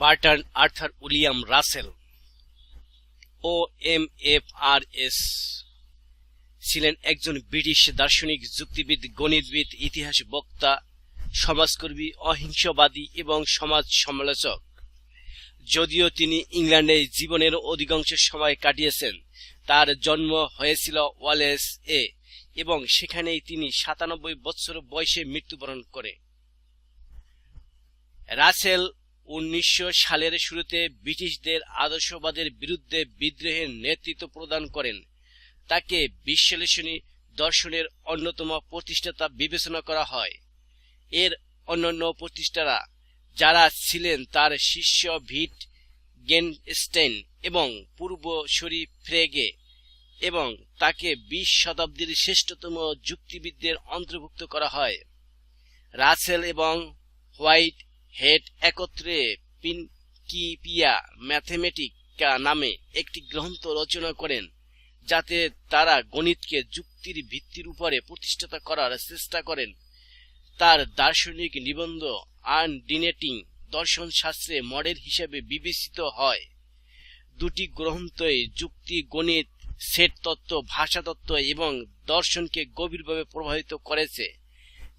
Bertrand Arthur William Russell O M F R S ছিলেন একজন British দার্শনিক, যুক্তিবিদ, গণিতবিদ, ইতিহাস বক্তা, সমাজকর্মী, অহিংসবাদী এবং সমাজ সমালোচক। যদিও তিনি ইংল্যান্ডে জীবনের অধিকাংশ সময় কাটিয়েছেন, তার জন্ম হয়েছিল ওয়ালেস এ এবং সেখানেই তিনি সাতানব্বই বছর বয়সে মৃত্যুবরণ করে। রাসেল উনিশশো সালের শুরুতে ব্রিটিশদের আদর্শবাদের বিরুদ্ধে বিদ্রোহের নেতৃত্ব প্রদান করেন। তাকে বিশ্লেষণী দর্শনের অন্যতম প্রতিষ্ঠাতা বিবেচনা করা হয়। এর অন্যান্য প্রতিষ্ঠারা যারা ছিলেন তার শিষ্য ভিট গেনস্টেইন এবং পূর্ব পূর্বসূরি ফ্রেগে এবং তাকে বিশ শতাব্দীর শ্রেষ্ঠতম যুক্তিবিদদের অন্তর্ভুক্ত করা হয়। রাসেল এবং হোয়াইট হেড একত্রে পিনকিপিয়া ম্যাথমেটিকা নামে একটি গ্রন্থ রচনা করেন, যাতে তারা গণিতকে যুক্তির ভিত্তির উপরে প্রতিষ্ঠাতা করার চেষ্টা করেন। তার দার্শনিক নিবন্ধ আনডিনেটিং দর্শন শাস্ত্রে মডেল হিসেবে বিবেচিত হয়। দুটি গ্রন্থই যুক্তি, গণিত, সেট তত্ত্ব ভাষাতত্ত্ব এবং দর্শনকে গভীরভাবে প্রভাবিত করেছে।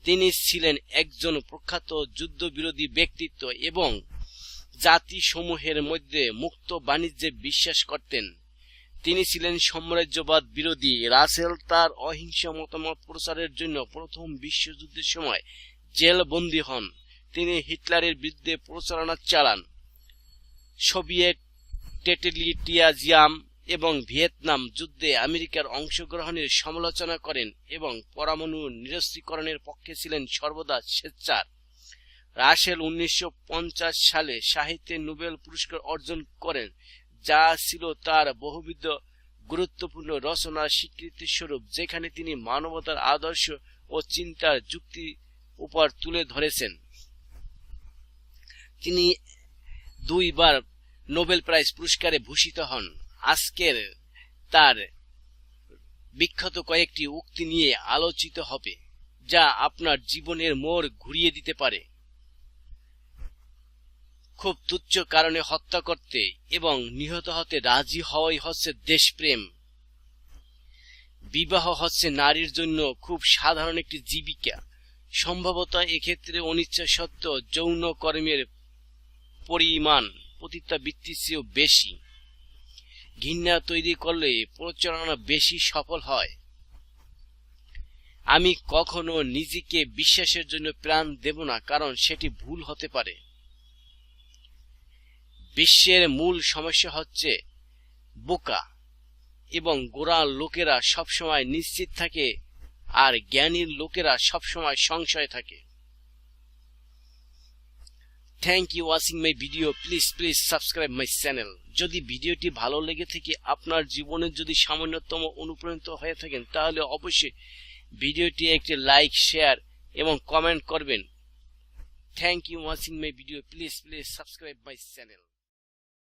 তিনি ছিলেন একজন প্রখ্যাত যুদ্ধবিরোধী ব্যক্তিত্ব এবং জাতিসমূহের মধ্যে মুক্ত বাণিজ্যে বিশ্বাস করতেন। তিনি ছিলেন সাম্রাজ্যবাদ বিরোধী। রাসেল তার অহিংস মতামত প্রচারের জন্য প্রথম বিশ্বযুদ্ধের সময় জেলবন্দী হন। তিনি হিটলারের বিরুদ্ধে প্রচারণা চালান। সোভিয়েত টেটেলিটিয়াজিয়াম এবং ভিয়েতনাম যুদ্ধে আমেরিকার অংশগ্রহণের সমালোচনা করেন এবং পরমাণু নিরস্ত্রীকরণের পক্ষে ছিলেন সর্বদা স্বেচ্ছার। রাসেল উনিশশো পঞ্চাশ সালে সাহিত্যে নোবেল পুরস্কার অর্জন করেন, যা ছিল তার বহুবিধ গুরুত্বপূর্ণ রচনার স্বীকৃতি স্বরূপ যেখানে তিনি মানবতার আদর্শ ও চিন্তার যুক্তি উপর তুলে ধরেছেন। তিনি দুইবার নোবেল প্রাইজ পুরস্কারে ভূষিত হন। আজকের তার বিখ্যাত কয়েকটি উক্তি নিয়ে আলোচিত হবে, যা আপনার জীবনের মোড় ঘুরিয়ে দিতে পারে। খুব তুচ্ছ কারণে হত্যা করতে এবং নিহত হতে রাজি হওয়াই হচ্ছে দেশপ্রেম। বিবাহ হচ্ছে নারীর জন্য খুব সাধারণ একটি জীবিকা। সম্ভবত এক্ষেত্রে অনিচ্ছা সত্ত্বেও যৌন কর্মের পরিমাণ পতিতাবৃত্তির চেয়েও বেশি। ঘৃণা তৈরি করলে প্রচারণা বেশি সফল হয়। আমি কখনো নিজেকে বিশ্বাসের জন্য প্রাণ দেব না, কারণ সেটি ভুল হতে পারে। বিশ্বের মূল সমস্যা হচ্ছে বোকা এবং গোড়া লোকেরা সবসময় নিশ্চিত থাকে আর জ্ঞানীর লোকেরা সবসময় সংশয় থাকে। Thank you watching my video please please subscribe my channel যদি ভিডিওটি ভালো লেগে থেকে, আপনার জীবনের যদি সামান্যতম অনুপ্রাণিত হয়ে থাকেন, তাহলে অবশ্যই ভিডিওটি একটি লাইক শেয়ার এবং কমেন্ট করবেন। Thank you watching my video please please subscribe my channel